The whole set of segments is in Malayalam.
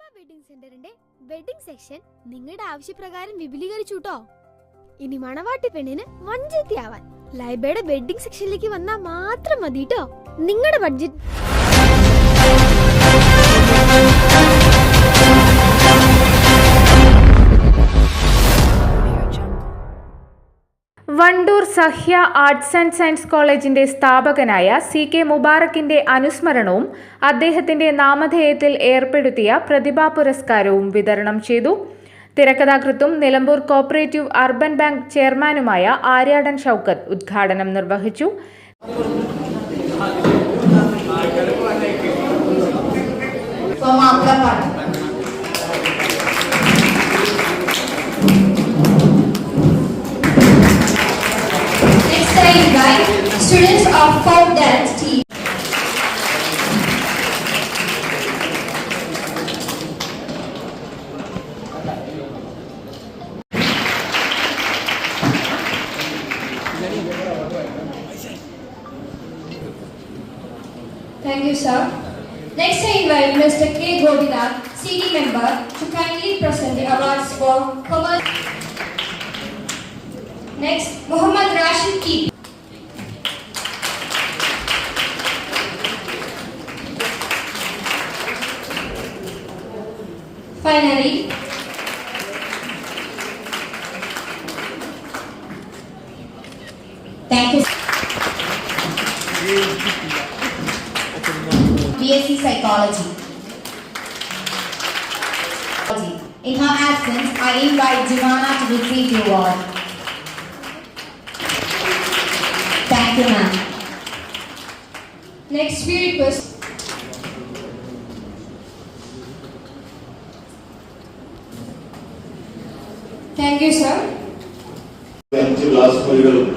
വെഡിങ് സെന്ററിന്റെ വെഡിങ് സെക്ഷൻ നിങ്ങളുടെ ആവശ്യപ്രകാരം വിപുലീകരിച്ചു കേട്ടോ ഇനി മണവാട്ടി പെണ്ണിന് വഞ്ചത്തിയാവാൻ ലൈബയുടെ വെഡിങ് സെക്ഷനിലേക്ക് വന്നാൽ മാത്രം മതി കേട്ടോ നിങ്ങളുടെ budget Wandoor Sahya arts and science കോളേജിന്റെ സ്ഥാപകനായ സി കെ മുബാറക്കിന്റെ അനുസ്മരണവും അദ്ദേഹത്തിന്റെ നാമധേയത്തിൽ ഏർപ്പെടുത്തിയ പ്രതിഭാ പുരസ്കാരവും വിതരണം ചെയ്തു. തിരക്കഥാകൃത്തും നിലമ്പൂർ കോപ്പറേറ്റീവ് അർബൻ ബാങ്ക് ചെയർമാനുമായ ആര്യാടൻ ഷൗക്കത്ത് ഉദ്ഘാടനം നിർവഹിച്ചു. Thank you, sir. Next, I invite Mr. K. Godinath, CD member, to kindly present the awards for commerce. Next, Muhammad Rashid Keep. Finally, thank you. BSc Psychology. In her absence, I invite Jivana to receive the award. Thank you, ma'am. Next, we request. Thank you, sir. അഞ്ച് ക്ലാസ് മുറികളും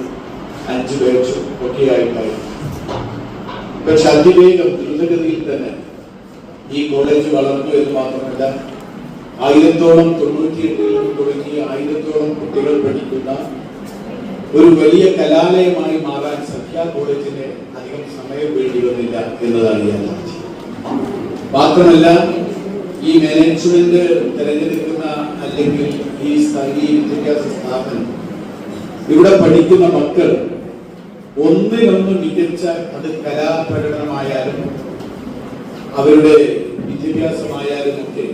അഞ്ച് ബാച്ചും ഒക്കെയായിട്ടായി പക്ഷെ അതിവേഗം ദ്രുതഗതിയിൽ തന്നെ ഈ കോളേജ് വളർന്നു എന്ന് മാത്രമല്ല ആയിരത്തോളം തൊണ്ണൂറ്റിയെട്ടിൽ തുടങ്ങി ആയിരത്തോളം കുട്ടികൾ പഠിക്കുന്ന ഒരു വലിയ കലാലയമായി മാറാൻ സഖ്യ കോളേജിന് അധികം സമയം വേണ്ടി വന്നില്ല എന്നതാണ് യാഥാർത്ഥ്യം മാത്രമല്ല ഈ മാനേജ്മെന്റ് തിരഞ്ഞെടുക്കുന്ന അല്ലെങ്കിൽ ഈ സ്ഥാപനം ഇവിടെ പഠിക്കുന്ന മക്കൾ ഒന്നിനൊന്ന് മികച്ച അത് കലാപ്രകടനമായാലും അവരുടെ വിദ്യാഭ്യാസമായാലും ഒക്കെ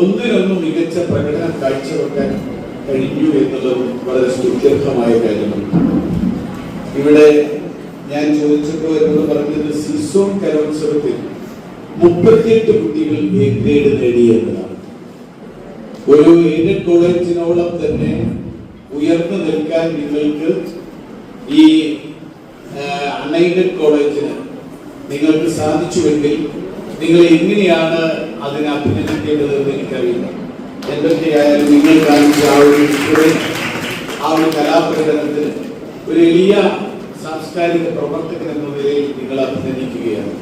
ഒന്നിനൊന്ന് മികച്ച പ്രകടനം കാഴ്ചവെക്കാൻ കഴിഞ്ഞു എന്നുള്ളത് വളരെ സ്തുത്യർഹമായ കാര്യമാണ്. ഇവിടെ ഞാൻ ചോദിച്ചപ്പോൾ എന്നോട് പറഞ്ഞത് സിസോൺ കലോത്സവത്തിൽ മുപ്പത്തിയെട്ട് കുട്ടികൾ എ ഗ്രേഡ് നേടി എന്നതാണ്. ഒരു എയ്ഡഡ് കോളേജിനോളം തന്നെ ഉയർന്നു നിൽക്കാൻ നിങ്ങൾക്ക് ഈ അൺഎയ്ഡഡ് കോളേജിന് നിങ്ങൾക്ക് സാധിച്ചുവെങ്കിൽ നിങ്ങൾ എങ്ങനെയാണ് അതിനെ അഭിനന്ദിക്കേണ്ടതെന്ന് എനിക്കറിയില്ല. എന്തൊക്കെയായാലും നിങ്ങൾ കാണിച്ച ആ ഒരു ആ ഒരു കലാപ്രകടനത്തിന് ഒരു എളിയ സാംസ്കാരിക പ്രവർത്തകൻ എന്ന നിലയിൽ നിങ്ങൾ അഭിനന്ദിക്കുകയാണ്.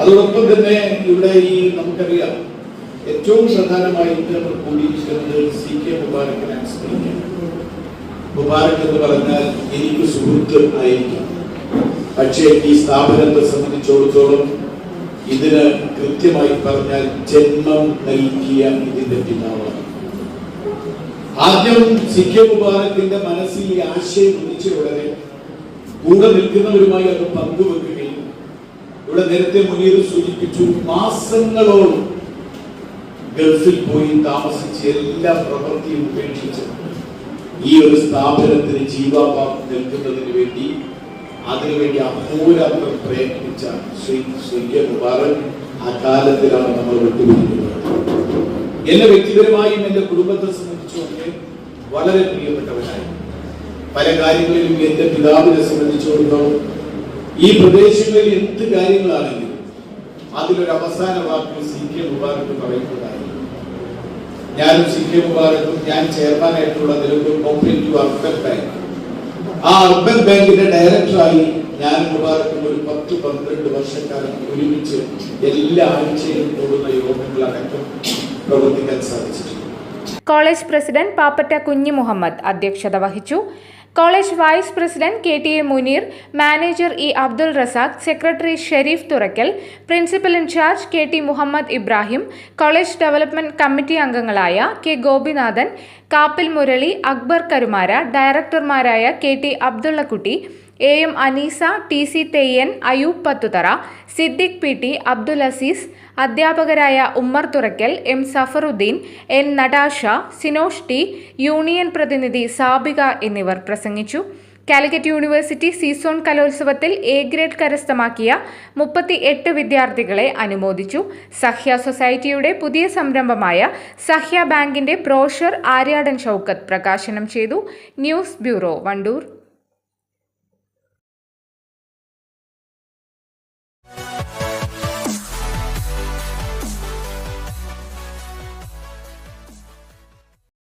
അതോടൊപ്പം തന്നെ ഇവിടെ ഈ നമുക്കറിയാം ഏറ്റവും പ്രധാനമായിട്ട് കൂടിയിരിക്കുന്നത് സി കെ മുബാരക്കിനെ അനുസ്മരിക്കാം മുബാറക് എന്ന് പറഞ്ഞാൽ എനിക്ക് സുഹൃത്ത് ആയിരിക്കും. പക്ഷേ ഈ സ്ഥാപനത്തെ സംബന്ധിച്ചിടത്തോളം ഇതിന് കൃത്യമായി പറഞ്ഞാൽ ജന്മം നൽകിയ ഇതിന്റെ പിതാവാണ്. ആദ്യം സി കെ മുബാറക്കിന്റെ മനസ്സിൽ ഈ ആശയം ഉദിച്ച ഉടനെ കൂടെ നിൽക്കുന്നവരുമായി അത് പങ്കുവെക്കുകയും ഇവിടെ നേരത്തെ മുനീർ സൂചിപ്പിച്ചു മാസങ്ങളോളം ഗൾഫിൽ പോയി താമസിച്ച് എല്ലാ പ്രവൃത്തിയും ഉപേക്ഷിച്ച് ഈ ഒരു സ്ഥാപനത്തിന് ജീവാപാം നിൽക്കുന്നതിന് വേണ്ടി അതിനുവേണ്ടി അഹോരാത്രം പ്രയത്നിച്ച ശ്രീ കെ മുബാറക് ആ കാലത്തിലാണ് നമ്മൾ വിട്ടുപിരിക്കുന്നത് എന്നെ വ്യക്തിപരമായും എന്റെ കുടുംബത്തെ സംബന്ധിച്ചുമൊക്കെ വളരെ പ്രിയപ്പെട്ടവനായി പല കാര്യങ്ങളിലും എന്റെ പിതാവിനെ സംബന്ധിച്ചിടത്തോളം ഈ പ്രദേശങ്ങളിൽ എന്ത് കാര്യങ്ങളാണെങ്കിലും അതിലൊരു അവസാന വാക്ക് സി കെ മുബാറക്ക് പറയുന്നതായി ഞാനും സി കെ മുബാറക്കും ഞാൻ ചെയർമാനായിട്ടുള്ള നിലമ്പൂർ കോപ്പറേറ്റീവ് അർബൻ ബാങ്ക് ആ അർബൻ ബാങ്കിന്റെ ഡയറക്ടറായി ഞാൻ മുബാറക്കും ഒരു പത്ത് പന്ത്രണ്ട് വർഷക്കാലം ഒരുമിച്ച് എല്ലാ ആഴ്ചയിലും കൂടുന്ന യോഗങ്ങളടക്കം പ്രവർത്തിക്കാൻ സാധിച്ചിട്ടുണ്ട്. കോളേജ് പ്രസിഡന്റ് പാപ്പറ്റ കുഞ്ഞി മുഹമ്മദ് അധ്യക്ഷത വഹിച്ചു. College vice president K T A Muneer manager E Abdul Razak secretary Shareef Thurakkal principal in charge K T Muhammad Ibrahim college development committee അംഗങ്ങളായ K Gopinathan Kappil Murali Akbar Karumara ഡയറക്ടർമാരായ K T Abdullakutty A M Aneesa T C Theyyan Ayub Pathuthara Siddique P T Abdul Azeez അധ്യാപകരായ Ummer Thurakkal M Safaruddeen N Natasha Sinosh T union പ്രതിനിധി സാബിക എന്നിവർ പ്രസംഗിച്ചു. കാലിക്കറ്റ് യൂണിവേഴ്സിറ്റി സീസോൺ കലോത്സവത്തിൽ എ ഗ്രേഡ് കരസ്ഥമാക്കിയ മുപ്പത്തി എട്ട് വിദ്യാർത്ഥികളെ അനുമോദിച്ചു. സഹ്യ സൊസൈറ്റിയുടെ പുതിയ സംരംഭമായ സഹ്യ ബാങ്കിന്റെ ബ്രോഷർ ആര്യാടൻ ഷൗക്കത്ത് പ്രകാശനം ചെയ്തു. News bureau Wandoor.